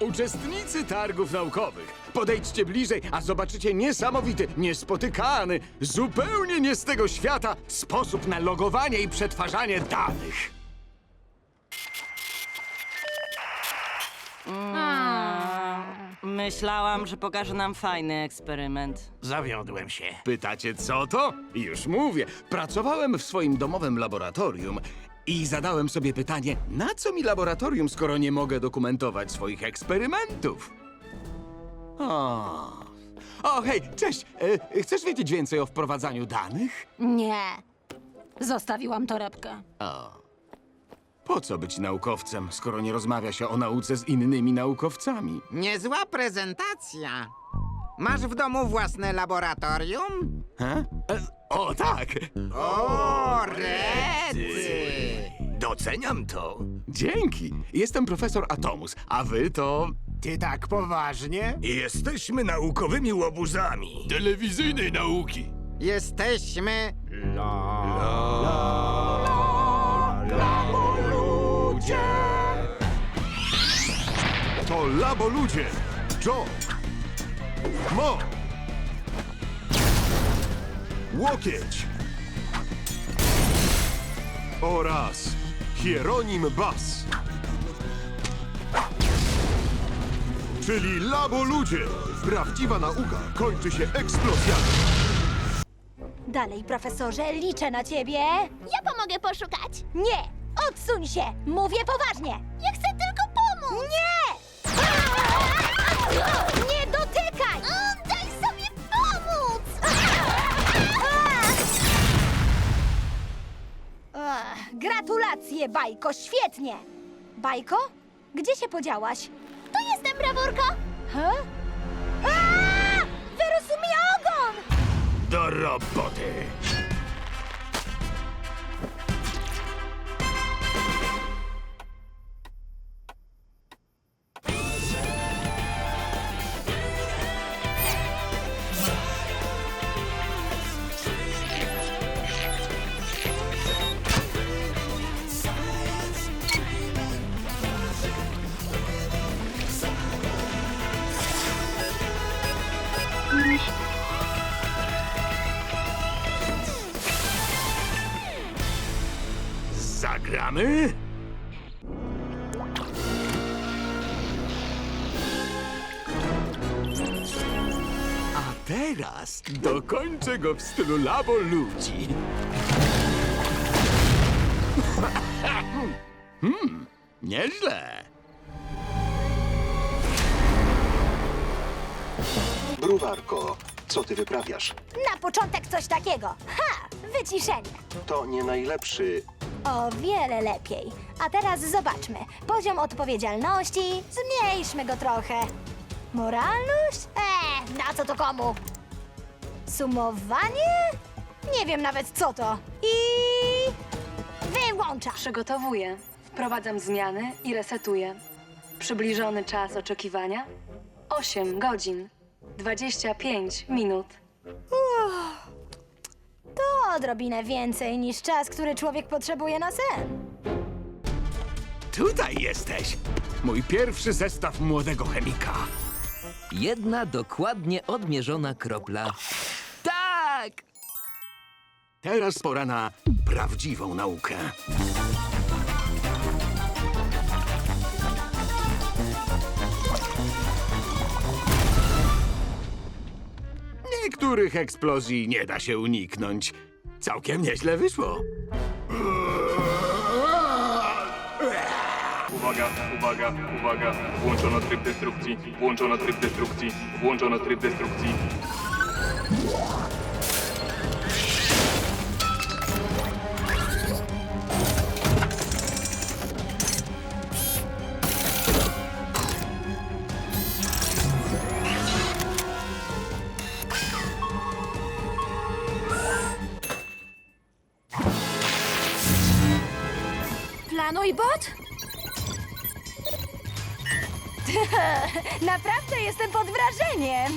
Uczestnicy targów naukowych, podejdźcie bliżej, a zobaczycie niesamowity, niespotykany, zupełnie nie z tego świata sposób na logowanie i przetwarzanie danych. Myślałam, że pokaże nam fajny eksperyment. Zawiodłem się. Pytacie, co to? Już mówię. Pracowałem w swoim domowym laboratorium i zadałem sobie pytanie, na co mi laboratorium, skoro nie mogę dokumentować swoich eksperymentów? O, o hej, cześć. E, chcesz wiedzieć więcej o wprowadzaniu danych? Nie. Zostawiłam torebkę. Po co być naukowcem, skoro nie rozmawia się o nauce z innymi naukowcami? Niezła prezentacja. Masz w domu własne laboratorium? He? E, o, tak! O! Doceniam to. Dzięki. Jestem profesor Atomus, a wy to... Ty tak poważnie? Jesteśmy naukowymi łobuzami. Telewizyjnej nauki. Jesteśmy... To Labo Ludzie. Joe. Mo. Łokieć. Oraz Hieronim Bas. Czyli Labo Ludzie. Prawdziwa nauka kończy się eksplozjami. Dalej, profesorze, liczę na ciebie. Ja pomogę poszukać. Nie! Odsuń się! Mówię poważnie! Ja chcę tylko pomóc. Nie! Gratulacje, Bajko, świetnie! Bajko? Gdzie się podziałaś? To jestem brawurko. He? Wyrósł mi ogon! Do roboty. Zagramy? A teraz dokończę go w stylu Labo Ludzi. hmm, nieźle. Bruwarko, co ty wyprawiasz? Na początek coś takiego. Ha! Wyciszenie. To nie najlepszy. O wiele lepiej. A teraz zobaczmy. Poziom odpowiedzialności. Zmniejszmy go trochę. Moralność? Eee, na co to komu? Sumowanie? Nie wiem nawet co to. I... Wyłączam. Przygotowuję, wprowadzam zmiany i resetuję. Przybliżony czas oczekiwania 8 godzin 25 minut. Odrobinę więcej niż czas, który człowiek potrzebuje na sen. Tutaj jesteś. Mój pierwszy zestaw młodego chemika. Jedna dokładnie odmierzona kropla. Tak! Teraz pora na prawdziwą naukę. Niektórych eksplozji nie da się uniknąć. Całkiem nieźle wyszło. Uwaga, uwaga, uwaga. Włączono tryb destrukcji. Włączono tryb destrukcji. Włączono tryb destrukcji. Planuj bot? Naprawdę jestem pod wrażeniem.